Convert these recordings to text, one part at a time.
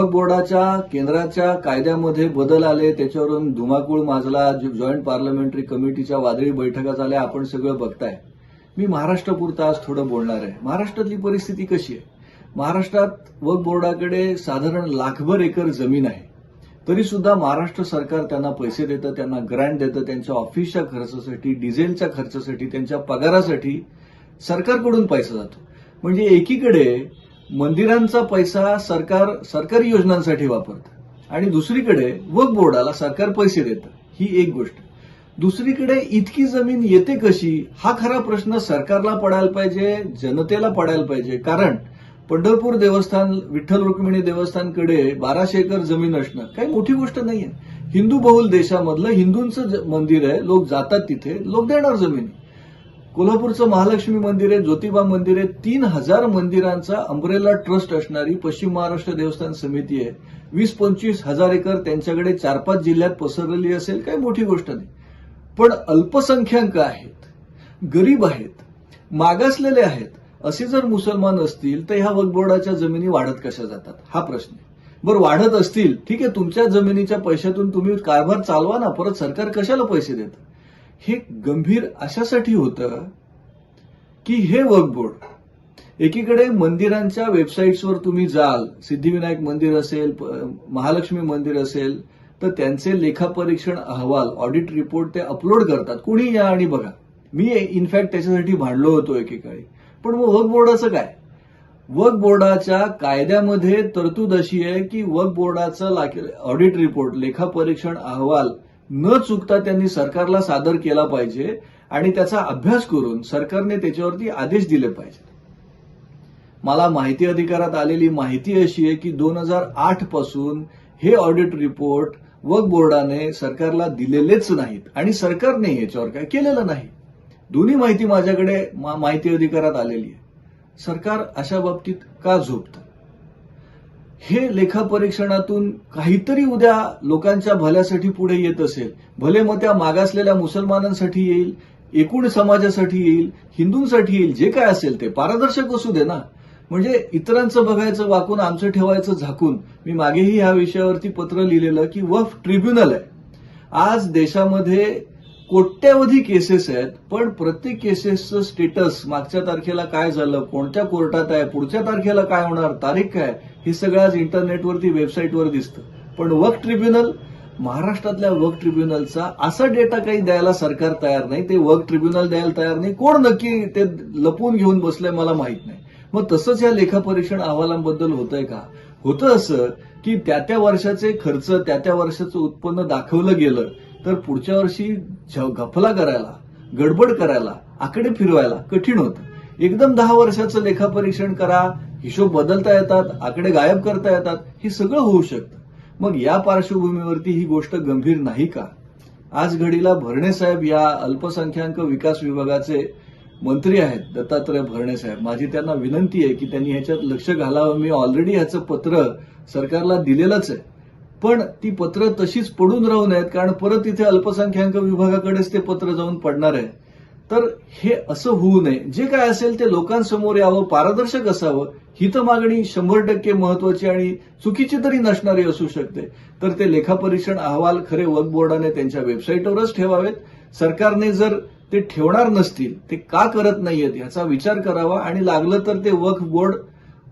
वक्फ बोर्डाच्या केंद्राच्या कायद्यामध्ये बदल आले त्याच्यावरून धुमाकूळ माजला जॉईंट पार्लमेंटरी कमिटीच्या वादळी बैठका झाल्या आपण सगळं बघताय. मी महाराष्ट्रापुरता आज थोडं बोलणार आहे. महाराष्ट्रातली परिस्थिती कशी आहे? महाराष्ट्रात वक्फ बोर्डाकडे साधारण लाखभर एकर जमीन आहे. तरी सुद्धा महाराष्ट्र सरकार त्यांना पैसे देतं त्यांना ग्रँट देतं त्यांच्या ऑफिसच्या खर्चासाठी डिझेलच्या खर्चासाठी त्यांच्या पगारासाठी सरकारकडून पैसा जातो. म्हणजे एकीकडे मंदिरांचा पैसा सरकार सरकारी योजनांसाठी वापरतं. आणि दुसरीकडे वक बोर्डाला सरकार पैसे देतं. ही एक गोष्ट. दुसरीकडे इतकी जमीन येते कशी? हा खरा प्रश्न सरकारला पडायला पाहिजे जनतेला पडायला पाहिजे. कारण पंढरपूर देवस्थान विठ्ठल रुक्मिणी देवस्थानकडे बाराशे एकर जमीन असणं काही मोठी गोष्ट नाहीये. हिंदू बहुल देशामधलं हिंदूंचं मंदिर आहे. लोक जातात तिथे. लोक देणार जमिनी. कोल्हापूरचं महालक्ष्मी मंदिर आहे ज्योतिबा मंदिर आहे. तीन हजार मंदिरांचा अंब्रेला ट्रस्ट असणारी पश्चिम महाराष्ट्र देवस्थान समिती आहे. वीस पंचवीस हजार एकर त्यांच्याकडे चार पाच जिल्ह्यात पसरलेली असेल काही मोठी गोष्ट नाही. पण अल्पसंख्याक आहेत गरीब आहेत मागासलेले आहेत असे जर मुसलमान असतील तर ह्या वकबोर्डाच्या बोर्डाच्या जमिनी वाढत कशा जातात? हा प्रश्न आहे. बरं वाढत असतील ठीक आहे तुमच्या जमिनीच्या पैशातून तुम्ही कारभार चालवा ना परत सरकार कशाला पैसे देतं? हे गंभीर अशासाठी होतं की हे वर्क बोर्ड एकीकडे मंदिरांच्या वेबसाईट्सवर तुम्ही जाल सिद्धिविनायक मंदिर असेल महालक्ष्मी मंदिर असेल तर त्यांचे लेखापरीक्षण अहवाल ऑडिट रिपोर्ट ते अपलोड करतात. कुणी या आणि बघा. मी इनफॅक्ट त्याच्यासाठी भांडलो होतो एकेकाळी पण मग वर्क बोर्डाचं काय? वर्क बोर्डाच्या कायद्यामध्ये तरतूद अशी आहे की वर्क बोर्डाचं ऑडिट रिपोर्ट लेखापरीक्षण अहवाल न चुकता त्यांनी सरकारला सादर केला पाहिजे आणि त्याचा अभ्यास करून सरकारने त्याच्यावरती आदेश दिले पाहिजे मला माहिती अधिकारात आलेली माहिती अशी आहे की दोन हजार आठपासून हे ऑडिट रिपोर्ट वक बोर्डाने सरकारला दिलेलेच नाहीत आणि सरकारने याच्यावर काय केलेलं नाही. दोन्ही माहिती माझ्याकडे माहिती अधिकारात आलेली आहे. सरकार अशा बाबतीत का झोपतं? हे लेखापरीक्षणातून काहीतरी उद्या लोकांच्या भल्यासाठी पुढे येत असेल. भले मग त्या मागासलेल्या मुसलमानांसाठी येईल एकूण समाजासाठी येईल हिंदूंसाठी येईल जे काय असेल ते. पारदर्शक असू दे ना. म्हणजे इतरांचं बघायचं वाकून आमचं ठेवायचं झाकून. मी मागेही ह्या विषयावरती पत्र लिहिलेलं की वफ ट्रिब्युनल आहे. आज देशामध्ये कोट्यावधी केसेस आहेत पण प्रत्येक केसेसचं स्टेटस मागच्या तारखेला काय झालं कोणत्या कोर्टात आहे पुढच्या तारखेला काय होणार तारीख काय हे सगळं आज इंटरनेटवरती वेबसाईटवर दिसतं. पण वक ट्रिब्युनल महाराष्ट्रातल्या वक ट्रिब्युनलचा असा डेटा काही द्यायला सरकार तयार नाही ते वक ट्रिब्युनल द्यायला तयार नाही. कोण नक्की ते लपवून घेऊन बसलंय मला माहीत नाही. मग तसंच या लेखापरीक्षण अहवालांबद्दल होतंय का? होतं असं की त्या त्या वर्षाचे खर्च त्या त्या वर्षाचं उत्पन्न दाखवलं गेलं. तर पुढच्या वर्षी गफला करायला गडबड करायला आकडे फिरवायला कठीण होतं. एकदम दहा वर्षाचं लेखापरीक्षण करा हिशोब बदलता येतात आकडे गायब करता येतात हे सगळं होऊ शकतं. मग या पार्श्वभूमीवरती ही गोष्ट गंभीर नाही का? आज घडीला भरणे साहेब या अल्पसंख्याक विकास विभागाचे मंत्री आहेत दत्तात्रय भरणे साहेब. माझी त्यांना विनंती आहे की त्यांनी ह्याच्यात लक्ष घालावं. मी ऑलरेडी ह्याचं पत्र सरकारला दिलेलंच आहे. पण ती पत्र तशीच पडून राहू नयेत कारण परत तिथे अल्पसंख्याक विभागाकडेच ते पत्र जाऊन पडणार आहे. तर हे असं होऊ नये. जे काय असेल ते लोकांसमोर यावं पारदर्शक असावं ही तर मागणी शंभर टक्के महत्वाची आणि चुकीची तरी नसणारी असू शकते. तर ते लेखापरीक्षण अहवाल खरे वक्फ बोर्डाने त्यांच्या वेबसाईटवरच ठेवावेत. सरकारने जर ते ठेवणार नसतील ते का करत नाहीयेत याचा विचार करावा आणि लागलं तर ते वक्फ बोर्ड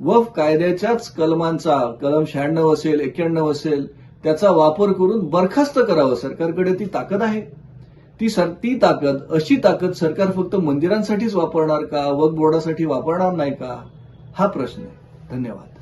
वफ कायद्याच्याच कलमांचा कलम शहाण्णव असेल एक्क्याण्णव असेल त्याचा वापर करून बरखास्त करावं. सरकारकडे ती ताकद आहे. ती सर ती ताकद अशी ताकद सरकार फक्त मंदिरांसाठीच वापरणार का? वक्फ बोर्डासाठी वापरणार नाही का? हा प्रश्न आहे. धन्यवाद.